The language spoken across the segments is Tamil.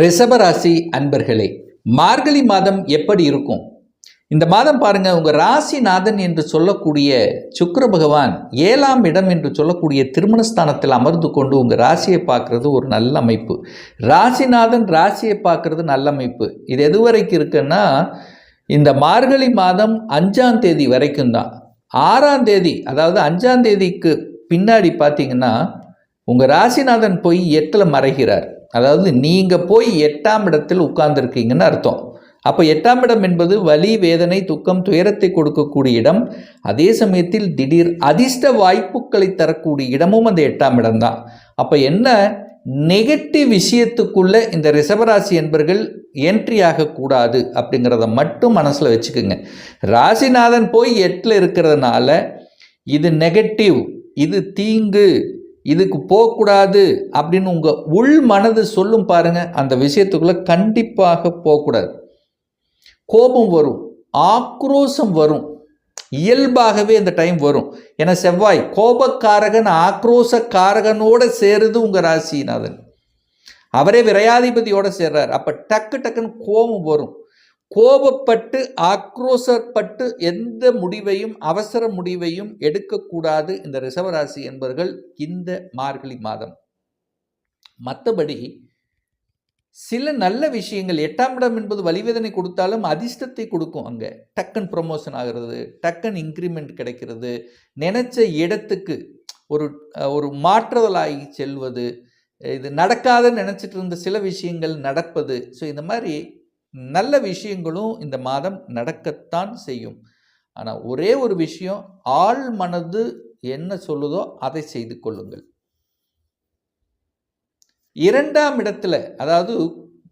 ரிஷபராசி அன்பர்களே மார்கழி மாதம் எப்படி இருக்கும்? இந்த மாதம் பாருங்க உங்க ராசிநாதன் என்று சொல்லக்கூடிய சுக்கர பகவான் ஏழாம் இடம் என்று சொல்லக்கூடிய திருமணஸ்தானத்தில் அமர்ந்து கொண்டு உங்க ராசியை பார்க்கறது ஒரு நல்ல அமைப்பு. ராசிநாதன் ராசியை பார்க்கறது நல்ல அமைப்பு. இது எது வரைக்கும் இருக்குன்னா இந்த மார்கழி மாதம் அஞ்சாம் தேதி வரைக்கும் தான். ஆறாம் தேதி அதாவது அஞ்சாம் தேதிக்கு பின்னாடி பார்த்தீங்கன்னா உங்கள் ராசிநாதன் போய் எட்டில் மறைகிறார். அதாவது நீங்கள் போய் எட்டாம் இடத்தில் உட்கார்ந்துருக்கீங்கன்னு அர்த்தம். அப்போ எட்டாம் இடம் என்பது வலி வேதனை துக்கம் துயரத்தை கொடுக்கக்கூடிய இடம். அதே சமயத்தில் திடீர் அதிர்ஷ்ட வாய்ப்புகளை தரக்கூடிய இடமும் அந்த எட்டாம் இடம்தான். அப்போ என்ன? நெகட்டிவ் விஷயத்துக்குள்ள இந்த ரிஷபராசி என்பர்கள் என்ட்ரி ஆகக்கூடாது அப்படிங்கிறத மட்டும் மனசில் வச்சுக்கோங்க. ராசிநாதன் போய் எட்டில் இருக்கிறதுனால இது நெகட்டிவ் இது தீங்கு. இதுக்கு போகக்கூடாது அப்படின்னு உங்கள் உள் மனது சொல்லும் பாருங்கள் அந்த விஷயத்துக்குள்ளே கண்டிப்பாக போகக்கூடாது. கோபம் வரும் ஆக்ரோஷம் வரும் இயல்பாகவே இந்த டைம் வரும். ஏன்னா செவ்வாய் கோபக்காரகன் ஆக்ரோஷக்காரகனோட சேருது உங்கள் ராசிநாதன். அவரே விரையாதிபதியோடு சேர்றார். அப்போ டக்கு டக்குன்னு கோபம் வரும். கோபப்பட்டு ஆக்ரோஷப்பட்டு எந்த முடிவையும் அவசர முடிவையும் எடுக்கக்கூடாது இந்த ரிஷவராசி என்பவர்கள் இந்த மார்கழி மாதம். மற்றபடி சில நல்ல விஷயங்கள் எட்டாம் இடம் என்பது வலிவேதனை கொடுத்தாலும் அதிர்ஷ்டத்தை கொடுக்கும் அங்கே. டக்கன் ப்ரொமோஷன் ஆகிறது டக்கன் இன்க்ரிமெண்ட் கிடைக்கிறது. நினச்ச இடத்துக்கு ஒரு ஒரு மாற்றுதலாகி செல்வது இது நடக்காத நினச்சிட்டு இருந்த சில விஷயங்கள் நடப்பது. ஸோ இந்த மாதிரி நல்ல விஷயங்களும் இந்த மாதம் நடக்கத்தான் செய்யும். ஆனால் ஒரே ஒரு விஷயம் ஆள் மனது என்ன சொல்லுதோ அதை செய்து கொள்ளுங்கள். இரண்டாம் இடத்துல அதாவது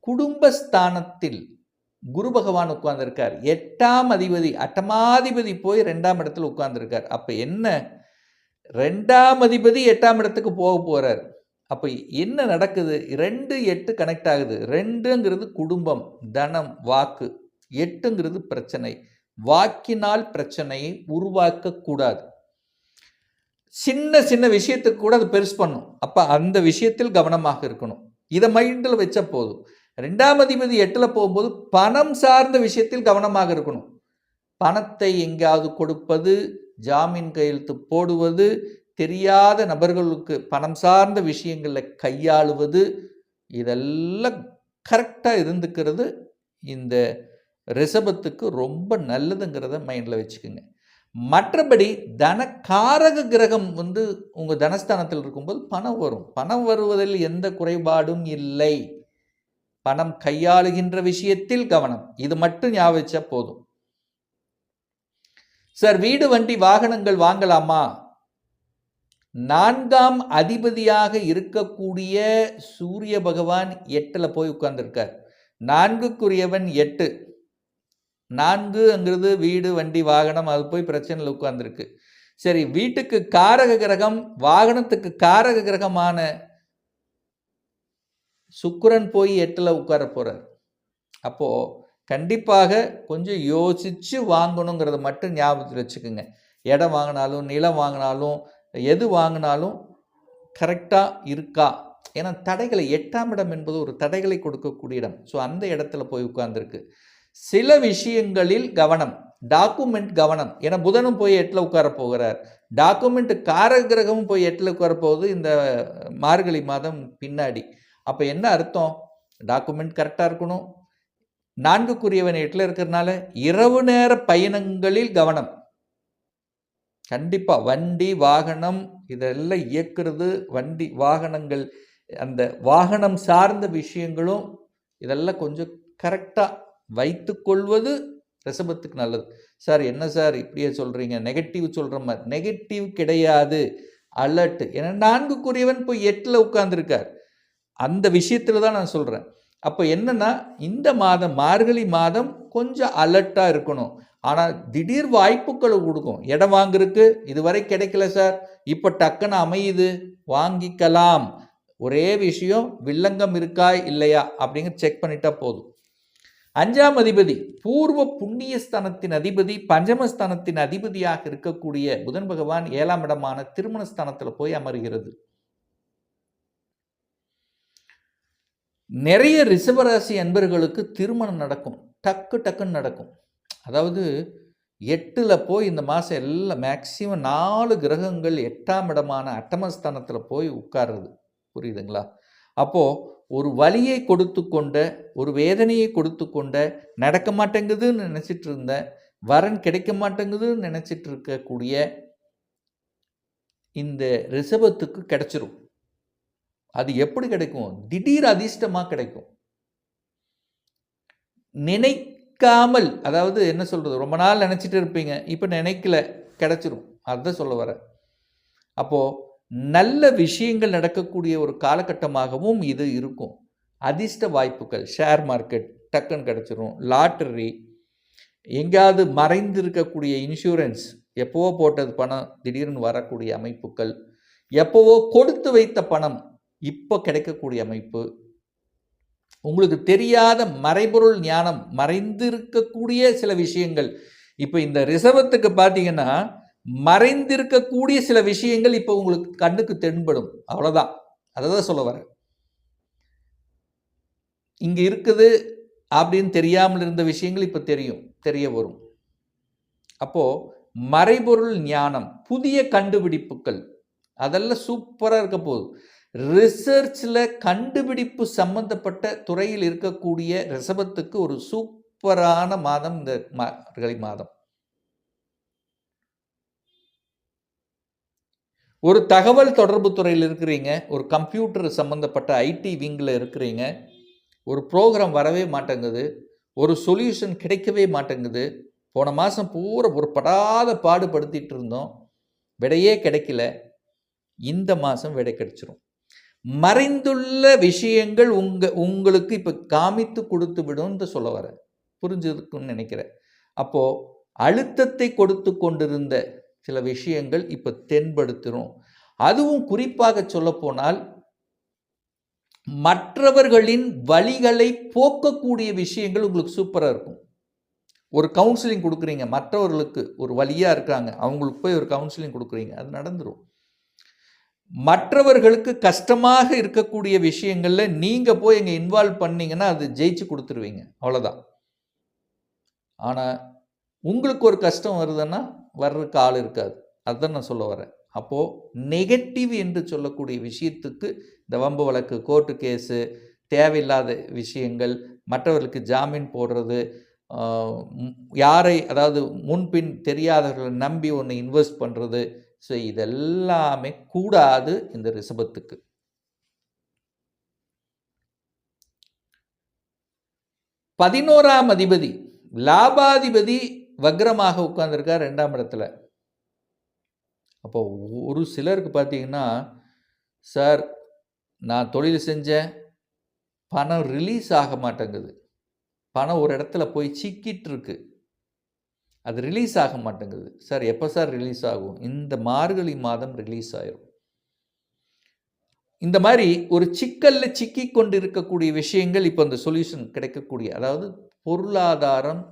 குடும்பஸ்தானத்தில் குரு பகவான் உட்கார்ந்துருக்கார். எட்டாம் அதிபதி அட்டமாதிபதி போய் ரெண்டாம் இடத்துல உட்கார்ந்துருக்கார். அப்போ என்ன? ரெண்டாம் அதிபதி எட்டாம் இடத்துக்கு போக போகிறார் அப்போ என்ன நடக்குது? ரெண்டு எட்டு கனெக்ட் ஆகுது. ரெண்டுங்கிறது குடும்பம் தனம் வாக்கு. எட்டுங்கிறது பிரச்சனை. வாக்கினால் பிரச்சனையை உருவாக்கக்கூடாது சின்ன சின்ன விஷயத்துக்கு கூட அது பெருசு பண்ணும். அப்போ அந்த விஷயத்தில் கவனமாக இருக்கணும். இதை மைண்டில் வச்ச போதும். ரெண்டாம் அதிபதி எட்டில் போகும்போது பணம் சார்ந்த விஷயத்தில் கவனமாக இருக்கணும். பணத்தை எங்கேயாவது கொடுப்பது ஜாமீன் கையெழுத்து போடுவது தெரியாத நபர்களுக்கு பணம் சார்ந்த விஷயங்களில் கையாளுவது இதெல்லாம் கரெக்டாக இருந்துக்கிறது. இந்த ரிஷபத்துக்கு ரொம்ப நல்லதுங்கிறத மைண்டில் வச்சுக்கோங்க. மற்றபடி தனக்காரக கிரகம் வந்து உங்கள் தனஸ்தானத்தில் இருக்கும்போது பணம் வரும். பணம் வருவதில் எந்த குறைபாடும் இல்லை. பணம் கையாளுகின்ற விஷயத்தில் கவனம். இது மட்டும் ஞாபகம் போதும். சார் வீடு வண்டி வாகனங்கள் வாங்கலாமா? நான்காம் அதிபதியாக இருக்கக்கூடிய சூரிய பகவான் எட்டில் போய் உட்கார்ந்துருக்கார். நான்குக்குரியவன் எட்டு. நான்குங்கிறது வீடு வண்டி வாகனம் அது போய் பிரச்சனையில் உட்கார்ந்துருக்கு. சரி வீட்டுக்கு காரக கிரகம் வாகனத்துக்கு காரக கிரகமான சுக்கிரன் போய் எட்டில் உட்கார போகிறார் அப்போது கண்டிப்பாக கொஞ்சம் யோசித்து வாங்கணுங்கிறத மட்டும் ஞாபகத்தில் வச்சுக்கோங்க. இடம் வாங்கினாலும் நிலம் வாங்கினாலும் எது வாங்கினாலும் கரெக்டாக இருக்கா? ஏன்னா தடைகளை எட்டாம் இடம் என்பது ஒரு தடைகளை கொடுக்கக்கூடிய இடம். ஸோ அந்த இடத்துல போய் உட்கார்ந்துருக்கு. சில விஷயங்களில் கவனம் டாக்குமெண்ட் கவனம். ஏன்னா புதனும் போய் எட்டில் உட்கார போகிறார். டாக்குமெண்ட் கார கிரகமும் போய் எட்டில் உட்கார போகுது. இந்த மார்கழி மாதம் பின்னாடி. அப்போ என்ன அர்த்தம்? டாக்குமெண்ட் கரெக்டாக இருக்கணும். நான்குக்குரியவன் எட்டில் இருக்கிறதுனால இரவு நேர பயணங்களில் கவனம். கண்டிப்பாக வண்டி வாகனம் இதெல்லாம் இயக்குறது வண்டி வாகனங்கள் அந்த வாகனம் சார்ந்த விஷயங்களும் இதெல்லாம் கொஞ்சம் கரெக்டாக வைத்து கொள்வது ரிஷபத்துக்கு நல்லது. சார் என்ன சார் இப்படியே சொல்கிறீங்க நெகட்டிவ் சொல்கிற மாதிரி. நெகட்டிவ் கிடையாது. அலர்ட் ஏன்னா நான்குக்குரியவன் போய் எட்டில் உட்காந்துருக்கார் அந்த விஷயத்தில் தான் நான் சொல்கிறேன் அப்போ என்னென்னா இந்த மாதம் மார்கழி மாதம் கொஞ்சம் அலர்ட்டாக இருக்கணும். ஆனால் திடீர் வாய்ப்புகளை கொடுக்கும். இடம் வாங்குறதுக்கு இதுவரை கிடைக்கல சார். இப்போ டக்குன்னு அமையுது. வாங்கிக்கலாம். ஒரே விஷயம் வில்லங்கம் இருக்கா இல்லையா அப்படிங்கிற செக் பண்ணிட்டா போதும். அஞ்சாம் அதிபதி பூர்வ புண்ணியஸ்தானத்தின் அதிபதி பஞ்சமஸ்தானத்தின் அதிபதியாக இருக்கக்கூடிய புதன் பகவான் ஏழாம் இடமான திருமணஸ்தானத்தில் போய் அமர்கிறது. நிறைய ரிஷபராசி அன்பர்களுக்கு திருமணம் நடக்கும். டக்கு டக்குன்னு நடக்கும். அதாவது எட்டில் போய் இந்த மாதம் எல்லாம் மேக்சிமம் நாலு கிரகங்கள் எட்டாம் இடமான அட்டமஸ்தானத்தில் போய் உட்காருது. புரியுதுங்களா? அப்போது ஒரு வலியை கொடுத்து கொண்ட ஒரு வேதனையை கொடுத்து கொண்ட நடக்க மாட்டேங்குதுன்னு நினச்சிட்டு இருந்த வரன் கிடைக்க மாட்டேங்குதுன்னு நினச்சிட்டு இருக்கக்கூடிய இந்த ரிஷபத்துக்கு கிடைச்சிரும். அது எப்படி கிடைக்கும்? திடீர் அதிர்ஷ்டமாக கிடைக்கும். நினை நினைக்காமல் அதாவது என்ன சொல்கிறது ரொம்ப நாள் நினச்சிட்டு இருப்பீங்க. இப்போ நினைக்கல கிடச்சிரும். அதுதான் சொல்ல வரேன் அப்போது நல்ல விஷயங்கள் நடக்கக்கூடிய ஒரு காலகட்டமாகவும் இது இருக்கும். அதிர்ஷ்ட வாய்ப்புகள் ஷேர் மார்க்கெட் டக்குன்னு கிடச்சிரும். லாட்டரி எங்கேயாவது மறைந்து இருக்கக்கூடிய இன்சூரன்ஸ் எப்போவோ போட்டது பணம் திடீர்னு வரக்கூடிய அமைப்புகள் எப்போவோ கொடுத்து வைத்த பணம் இப்போ கிடைக்கக்கூடிய அமைப்பு உங்களுக்கு தெரியாத மறைபொருள் ஞானம் மறைந்திருக்கக்கூடிய சில விஷயங்கள். இப்போ இந்த ரிசவத்துக்கு பார்த்தீங்கன்னா மறைந்திருக்கக்கூடிய சில விஷயங்கள் இப்போ உங்களுக்கு கண்ணுக்கு தென்படும். அவ்வளோதான் அதை தான் சொல்ல வரேன். இங்கே இருக்குது அப்படின்னு தெரியாமல் இருந்த விஷயங்கள் இப்போ தெரியும். தெரிய வரும். அப்போது மறைபொருள் ஞானம் புதிய கண்டுபிடிப்புகள் அதெல்லாம் சூப்பராக இருக்க போகுது. ரிசர்ச்சில் கண்டுபிடிப்பு சம்பந்தப்பட்ட துறையில் இருக்கக்கூடிய ரிசபத்துக்கு ஒரு சூப்பரான மாதம் இந்த மார்கழி மாதம். ஒரு தகவல் தொடர்பு துறையில் இருக்கிறீங்க ஒரு கம்ப்யூட்டர் சம்மந்தப்பட்ட ஐடி விங்கில் இருக்கிறீங்க ஒரு ப்ரோக்ராம் வரவே மாட்டேங்குது ஒரு சொல்யூஷன் கிடைக்கவே மாட்டேங்குது போன மாதம் பூரா ஒரு படாத பாடுபடுத்திட்டு இருந்தோம் விடையே கிடைக்கல இந்த மாதம் விடை கிடைச்சிரும். மறைந்துள்ள விஷயங்கள் உங்க உங்களுக்கு இப்போ காமித்து கொடுத்து விடும்னு சொல்ல வர. புரிஞ்சிருக்குன்னு நினைக்கிறேன். அப்போது அழுத்தத்தை கொடுத்து கொண்டிருந்த சில விஷயங்கள் இப்போ தென்படுத்துகிறோம் அதுவும் குறிப்பாக சொல்லப்போனால் மற்றவர்களின் வழிகளை போக்கக்கூடிய விஷயங்கள் உங்களுக்கு சூப்பராக இருக்கும். ஒரு கவுன்சிலிங் கொடுக்குறீங்க மற்றவர்களுக்கு ஒரு வழியாக இருக்காங்க அவங்களுக்கு போய் ஒரு கவுன்சிலிங் கொடுக்குறீங்க அது நடந்துடும் மற்றவர்களுக்கு கஷ்டமாக இருக்கக்கூடிய விஷயங்களில் நீங்கள் போய் இங்கே இன்வால்வ் பண்ணீங்கன்னா அது ஜெயிச்சு கொடுத்துருவீங்க. அவ்வளோதான் ஆனால் உங்களுக்கு ஒரு கஷ்டம் வருதுன்னா வர்றதுக்கு ஆள் இருக்காது. அதுதான் நான் சொல்ல வரேன். அப்போது நெகட்டிவ் என்று சொல்லக்கூடிய விஷயத்துக்கு இந்த வம்பு வழக்கு கோர்ட்டு கேஸு தேவையில்லாத விஷயங்கள் மற்றவர்களுக்கு ஜாமீன் போடுறது யாரை அதாவது முன்பின் தெரியாதவர்களை நம்பி ஒன்று இன்வெஸ்ட் பண்ணுறது ஸோ இதெல்லாமே கூடாது இந்த ரிஷபத்துக்கு. பதினோராம் அதிபதி லாபாதிபதி வக்ரமாக உட்கார்ந்துருக்கார் ரெண்டாம் இடத்துல. அப்போ ஒரு சிலருக்கு பார்த்தீங்கன்னா சார் நான் தொழில் செஞ்சேன் பணம் ரிலீஸ் ஆக மாட்டேங்குது. பணம் ஒரு இடத்துல போய் சிக்கிட்டு இருக்கு. அது ரிலீஸ் ஆக மாட்டேங்குது. சார் எப்போ சார் ரிலீஸ் ஆகும்? இந்த மார்கழி மாதம் ரிலீஸ் ஆயிரும். இந்த மாதிரி ஒரு சிக்கலில் சிக்கி கொண்டு இருக்கக்கூடிய விஷயங்கள் இப்போ அந்த சொல்யூஷன் கிடைக்கக்கூடிய அதாவது பொருளாதாரம்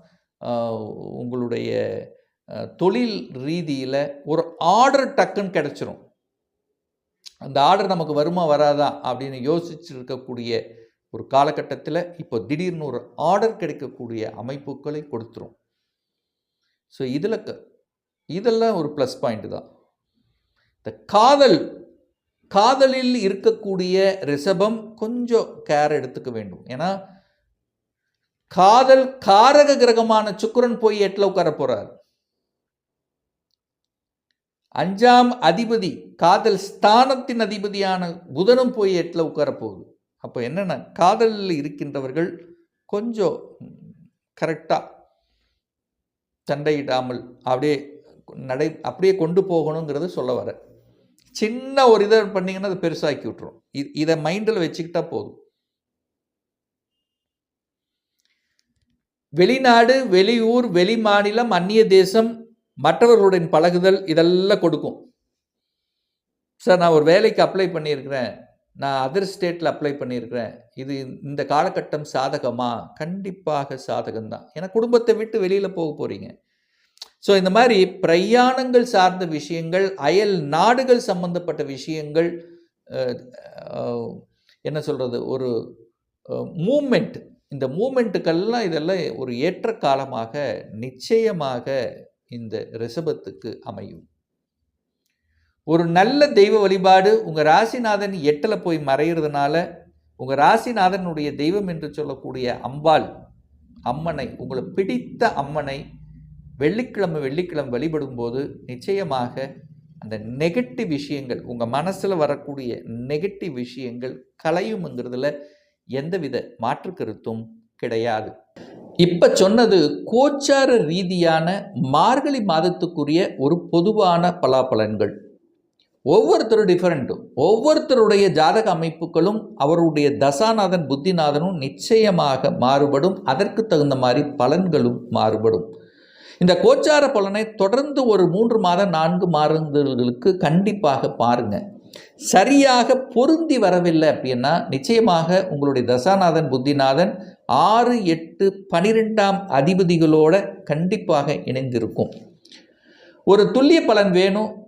உங்களுடைய தொழில் ரீதியில் ஒரு ஆர்டர் டக்குன்னு கிடச்சிரும். அந்த ஆர்டர் நமக்கு வருமா வராதா அப்படின்னு யோசிச்சு இருக்கக்கூடிய ஒரு காலகட்டத்தில் இப்போ திடீர்னு ஒரு ஆர்டர் கிடைக்கக்கூடிய அமைப்புகளை கொடுத்துரும். ஸோ இதில் இதெல்லாம் ஒரு ப்ளஸ் பாயிண்ட் தான். இந்த காதல் காதலில் இருக்கக்கூடிய ரிஷபம் கொஞ்சம் கேர் எடுத்துக்க வேண்டும். ஏன்னா காதல் காரக கிரகமான சுக்கரன் போய் எட்டில் உட்கார போகிறார் அஞ்சாம் அதிபதி காதல் ஸ்தானத்தின் அதிபதியான புதனும் போய் எட்டில் உட்கார போகுது. அப்போ என்னென்ன காதலில் இருக்கின்றவர்கள் கொஞ்சம் கரெக்டாக சண்டையிடாமல் அப்படியே நடை அப்படியே கொண்டு போகணுங்கிறது சொல்ல வர. சின்ன ஒரு இதை பண்ணிங்கன்னா அதை பெருசாக்கி விட்டுரும். இதை மைண்டில் வச்சுக்கிட்டா போதும். வெளிநாடு வெளியூர் வெளி மாநிலம் அந்நிய தேசம் மற்றவர்களுடன் பழகுதல் இதெல்லாம் கொடுக்கும். சார் நான் ஒரு வேலைக்கு அப்ளை பண்ணியிருக்கிறேன். நான் அதர் ஸ்டேட்டில் அப்ளை பண்ணியிருக்கிறேன் இது இந்த காலகட்டம் சாதகமா? கண்டிப்பாக சாதகம்தான். ஏன்னா குடும்பத்தை விட்டு வெளியில் போக போகிறீங்க ஸோ இந்த மாதிரி பிரயாணங்கள் சார்ந்த விஷயங்கள் அயல் நாடுகள் சம்பந்தப்பட்ட விஷயங்கள் என்ன சொல்கிறது ஒரு மூமெண்ட் இந்த மூமெண்ட்டுக்கெல்லாம் இதெல்லாம் ஒரு ஏற்ற காலமாக நிச்சயமாக இந்த ரிஷபத்துக்கு அமையும். ஒரு நல்ல தெய்வ வழிபாடு உங்கள் ராசிநாதன் எட்டில் போய் மறையிறதுனால உங்கள் ராசிநாதனுடைய தெய்வம் என்று சொல்லக்கூடிய அம்பாள் அம்மனை உங்களை பிடித்த அம்மனை வெள்ளிக்கிழமை வெள்ளிக்கிழமை வழிபடும் போது நிச்சயமாக அந்த நெகட்டிவ் விஷயங்கள் உங்கள் மனசில் வரக்கூடிய நெகட்டிவ் விஷயங்கள் கலையும்ங்கிறதுல எந்தவித மாற்று கருத்தும் கிடையாது. இப்போ சொன்னது கோச்சார ரீதியான மார்கழி மாதத்துக்குரிய ஒரு பொதுவான பலாபலன்கள். ஒவ்வொருத்தரும் டிஃப்ரெண்ட்டும் ஒவ்வொருத்தருடைய ஜாதக அமைப்புகளும் அவருடைய தசாநாதன் புத்திநாதனும் நிச்சயமாக மாறுபடும். அதற்கு தகுந்த மாதிரி பலன்களும் மாறுபடும். இந்த கோச்சார பலனை தொடர்ந்து ஒரு மூன்று மாதம் நான்கு மாதங்களுக்கு கண்டிப்பாக பாருங்கள் சரியாக பொருந்தி வரவில்லை அப்படின்னா நிச்சயமாக உங்களுடைய தசாநாதன் புத்திநாதன் ஆறு எட்டு பனிரெண்டாம் அதிபதிகளோட கண்டிப்பாக இணைந்திருக்கும். ஒரு துல்லிய பலன் வேணும்.